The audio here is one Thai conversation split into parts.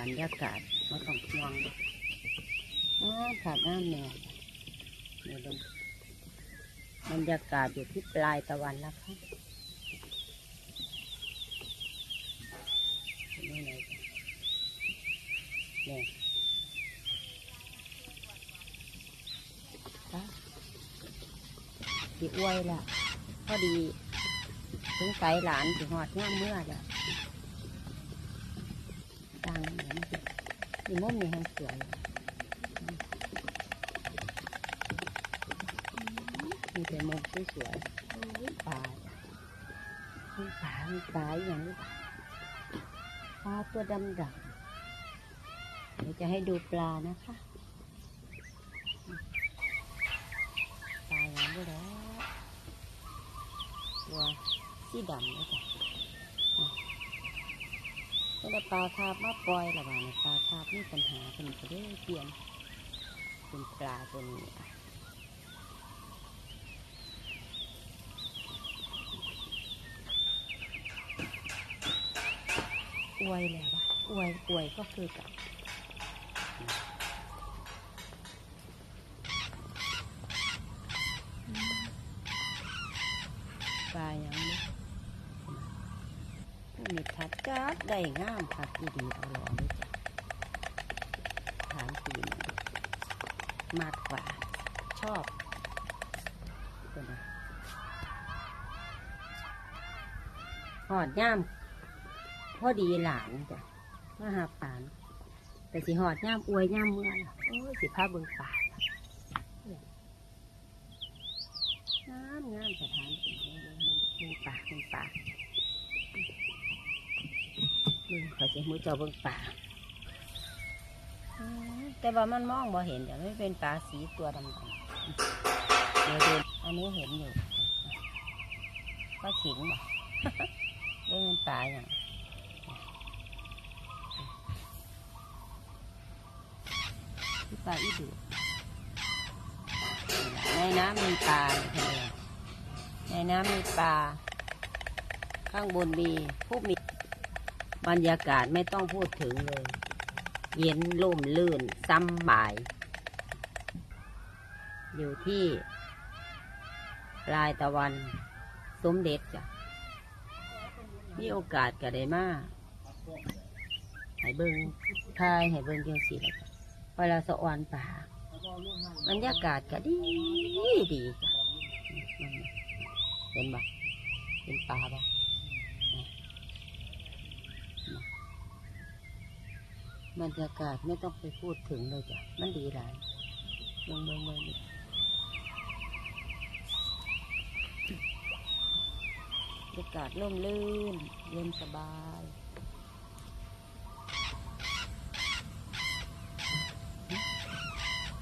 บรรยากาศมาต้องห่วงอ้าวขาดน้ำเนี่ยนี่เป็นบรรยากาศอยู่ที่ปลายตะวันแล้วค่ะนี่เลยเนี่ยค่ะดีอ้วยละพอดีสงสัยหลานสิหอดง่ามเมื่อจ้ะตังเหมื อนนี่มุมนี่แห้งสวยมีแต่มุมสวยๆป่าป่าปลาอย่างนี้ปลาตัวดำดำเดี๋ยวจะให้ดูปลานะคะปลาอย่างนี้แล้วตัวสีดำเลยจ้ะ ก็ได้ปลาคาบมาปล่อยระบาดนี้ปลาคาบมีปัญหาเป็นก็ได้เปลี่ยนเป็นปลาตัวนี้อวยแล้ววะอวยอวยก็คือกับปลาอย่างนี้ ผู้ มีทัดจับได้งามคักอีดีเอาหลอเลยจ้ะฐานปีนมากกว่าชอบตัวนี้หอดย่ามพอดีหลานจ้ะมาหาปานแต่สิหอดย่ามอวยย่ามเมื่อล่ะโอ้ยสิพาเบิ่งป่างามงามสถานที่เบิ่งเบิ่งเบิ่งป่าเบิ่งป่า มึงขอจะมือเจ้าเบิ่งป่าแต่ว่ามันมองบ่เห็นแต่ไม่เป็นปลาสีตัวดำๆเดี๋ยวดูอันนี้เห็นอยู่ปลาขิงบ่เรื่องเป็นปลาอย่างปลาอีดูในน้ำมีปลาในน้ำมีปลา ข้างบนมีผู้มี บรรยากาศไม่ต้องพูดถึงเลย เย็นล่มลื่นซ้ำบ่าย อยู่ที่ปลายตะวันสมเด็จจ้ะมีโอกาสก็ได้มาให้เบิงทายให้เบิงจังสีเลยเวลาสะออนป่าบรรยากาศก็ดีดีจ้ะเห็นบ่เห็นป่าบ่ บรรยากาศไม่ต้องไปพูดถึงเลยจ้ะ มันดีหลายเมืองเมืองเมืองบรรยากาศร่มรื่น เย็นสบาย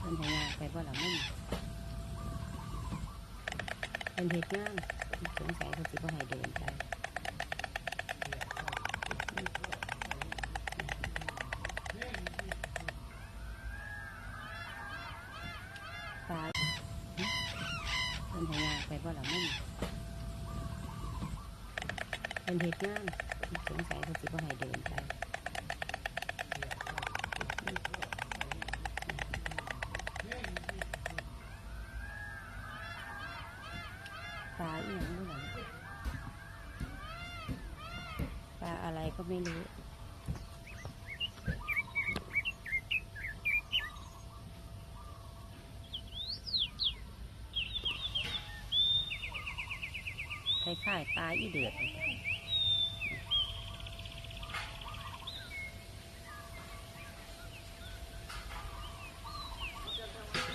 เป็นพยางไปว่าละมันเป็นเหตุงานสงสัยเขาสิว่าให้เดินไป ปลาเป็นพยางไปว่าละมัน เป็นเหตุงานสงสัยเขาสิว่าให้เดินไปปลาอีหยังไม่รู้ปลาอะไรก็ไม่รู้คล้ายๆปลาอีเดือดเลย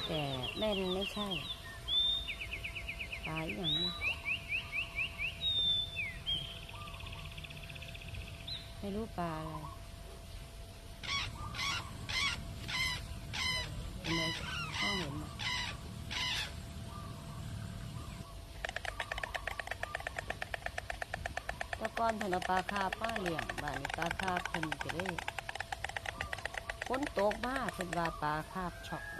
จ้ะ แต่แม่นไม่ใช่ปลาอีหยังนะไม่รู้ปลาอะไรทำไมข้องเห็นตะก้อนเพิ่นปลาคาบป้าเลี้ยงบ้านปลาคาบเพิ่นก็ได้ฝนตกมากเพิ่นว่าปลาคาบช็อก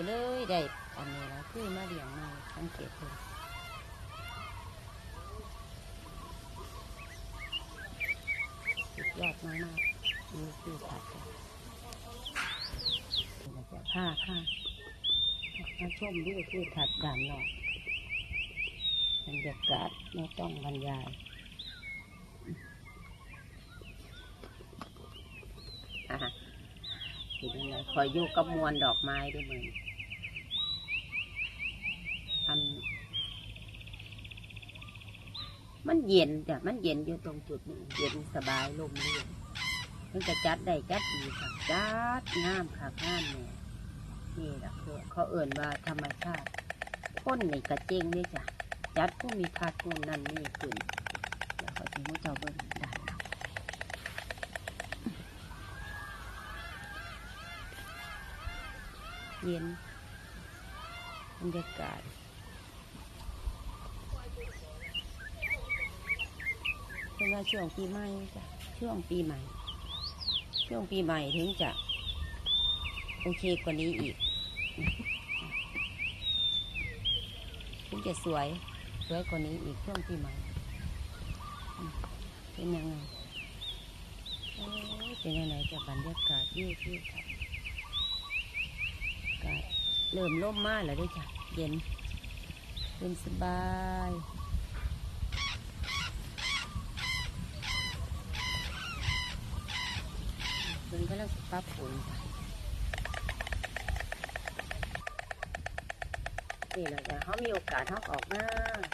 ก็เลยได้อันนี้นะคือมาเลี้ยงมาสังเกตเพิ่นสุดยอดมากนี่คือผัดจ้ะนี่จะผ้าผ้ามาชมดูคือถัดด่านนอกบรรยากาศไม่ต้องบรรยายอะทีนี้นะคอยอยู่กับมวลดอกไม้ด้วยมึงอัน มันเย็นจ้ะมันเย็นอยู่ตรงจุดนี้เย็นสบายลมเรื่นมันจะจัดได้จัดดีค่ะจัดงามค่ะงามเนี่ยนี่แหละคือเขาเอื่นว่าธรรมชาติพ้นนี่กระเจงนี่จ้ะจัดผู้มีคาดผู้นั่นนี่ขึ้นเดี๋ยวเขาจะมุเจ้าเบิ้งได้เย็นบรรยากาศ เป็นว่าช่วงปีใหม่จ้ะช่วงปีใหม่ ช่วงปีใหม่ถึงจะ โอเคกว่านี้อีกถึงจะสวยสวยกว่านี้อีกช่วงปีใหม่ เป็นยังไงเป็นยังไงจะบรรยากาศยืดยืดครับอากาศเริ่มร่มมากแล้วด้วยจ้ะเย็นเย็นสบาย เพิ่นกำลังสิปรับปรุงนี่แหละจ้ะเขามีโอกาสเขาออกมา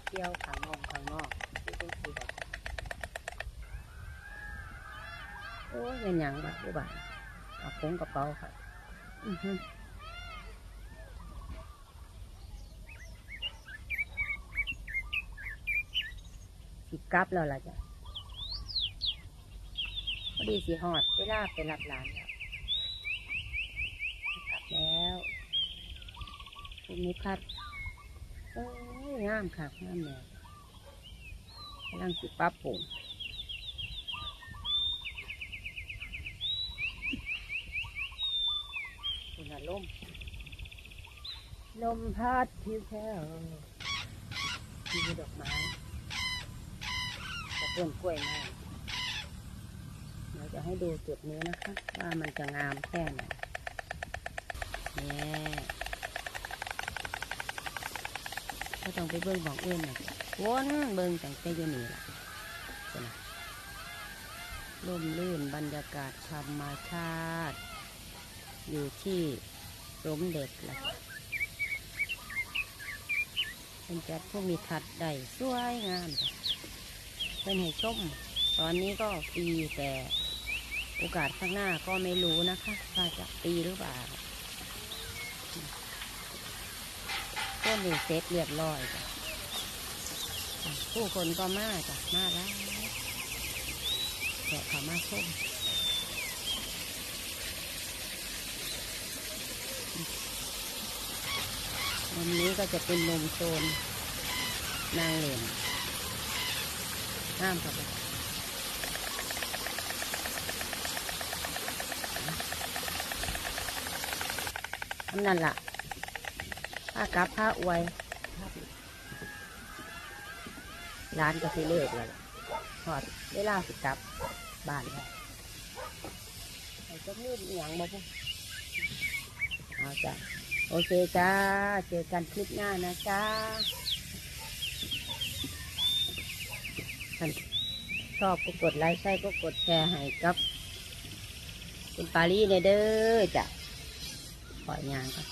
เที่ยวข้างนอกข้างนอกที่เป็นสีแบบโอ้ยเป็นหยังบ้าผู้บ่าวเอาผงกระเป๋าค่ะอือฮึสิกลับแล้วล่ะจ้ะ พอดีสีหอดเวลาไปรับหลานแล้วกลับแล้วภูมิพัฒน์เอ้ยงามค่ะงามแม่กำลังสิปรับปรุงคุณลม ลมพัดทิวแถวที่ดอกไม้กับต้นกล้วยม้เดี๋ยวจะให้ดูจุดนี้นะคะ ว่ามันจะงามแค่ไหนเนี่ยก็ต้องไปเบิ้งของอื่นนะวนเบิ้งแต่งแต่อยู่นี่ล่ะนะร่มรื่นบรรยากาศธรรมชาติ อยู่ที่สมเด็จละเป็นจัดผู้มีทัดได้สวยงามเป็นให้ชม ตอนนี้ก็ฟรีแต่ โอกาสข้างหน้าก็ไม่รู้นะคะว่าจะปีหรือเปล่าก็มีเซตเรียบร้อยจ้ะผู้คนก็มากจ้ะมากแล้วแขกเขามาชมวันนี้ก็จะเป็นนมโซนนางเหลนห้ามครับ นั่นล่ะผ้ากลับผ้าอวยร้านก็สิเลิกแล้วล่ะถอดเวลาสิกลับบ้านแล้วจะมืดอหย่างบ่พุ่เอาจ้ะโอเคจ้า เจอกันคลิปหน้านะจ้าท่านชอบก็กดไลค์ใช่ก็กดแชร์ให้กับ คุณปารีเด้อจ้ะ ปล่อยยางก่อน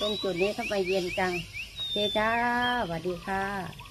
ตรงจุดนี้ทำไมเย็นจังเจ้าสวัสดีค่ะ